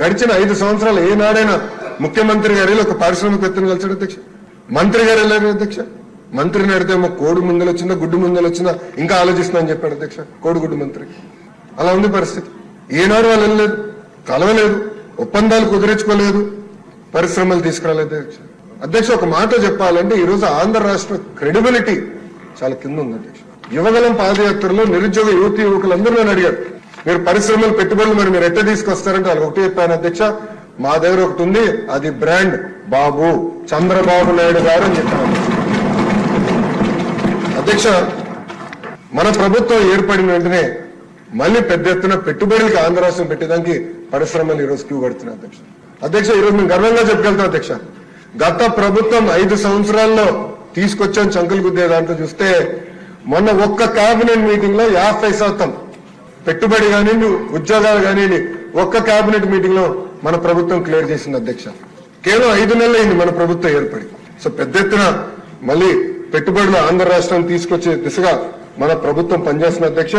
గడిచిన ఐదు సంవత్సరాలు ఏనాడైనా ముఖ్యమంత్రి గారి ఒక పారిశ్రామికవేత్తను కలిసాడు అధ్యక్ష. మంత్రి గారు వెళ్ళారు అధ్యక్ష. మంత్రిని అడిగితే కోడి ముందలు వచ్చిందా గుడ్డు ముందలు వచ్చిందా ఇంకా ఆలోచిస్తున్నా అని చెప్పాడు అధ్యక్ష కోడిగుడ్డు మంత్రి. అలా ఉంది పరిస్థితి. ఏనాడు వాళ్ళు వెళ్ళలేదు. కలవలేదు. ఒప్పందాలు కుదిరించుకోలేదు. పరిశ్రమలు తీసుకురాలేదు అధ్యక్ష. అధ్యక్ష ఒక మాట చెప్పాలంటే ఈ రోజు ఆంధ్ర రాష్ట్ర క్రెడిబిలిటీ చాలా కింద ఉంది అధ్యక్ష. యువగలం పాదయాత్రలో నిరుద్యోగ యువతి యువకులందరూ నన్ను అడిగారు. మీరు పరిశ్రమలు పెట్టుబడులు మరి మీరు ఎట్లా తీసుకొస్తారంటే వాళ్ళు ఒకటి చెప్పాను అధ్యక్ష. మా దగ్గర ఒకటి ఉంది అది బ్రాండ్ బాబు చంద్రబాబు నాయుడు గారు అని చెప్పాను. అధ్యక్ష మన ప్రభుత్వం ఏర్పడిన వెంటనే మళ్ళీ పెద్ద ఎత్తున పెట్టుబడులకు ఆంధ్ర రాష్ట్రం పెట్టేదానికి పరిశ్రమలు ఈరోజు క్యూ కడుతున్నాయి అధ్యక్ష. అధ్యక్ష ఈరోజు మేము గర్వంగా చెప్పగలుగుతాం అధ్యక్ష. గత ప్రభుత్వం ఐదు సంవత్సరాల్లో తీసుకొచ్చాం చంకులు గుద్దే దాంట్లో చూస్తే మొన్న ఒక్క కేబినెట్ మీటింగ్లో యాభై శాతం పెట్టుబడి కానివ్వండి ఉద్యోగాలు కానివ్వండి ఒక్క కేబినెట్ మీటింగ్లో మన ప్రభుత్వం క్లియర్ చేసింది అధ్యక్ష. కేవలం ఐదు నెలలు అయింది మన ప్రభుత్వం ఏర్పడి. సో పెద్ద ఎత్తున మళ్ళీ పెట్టుబడులు ఆంధ్ర రాష్ట్రం తీసుకొచ్చే దిశగా మన ప్రభుత్వం పనిచేస్తున్న అధ్యక్ష.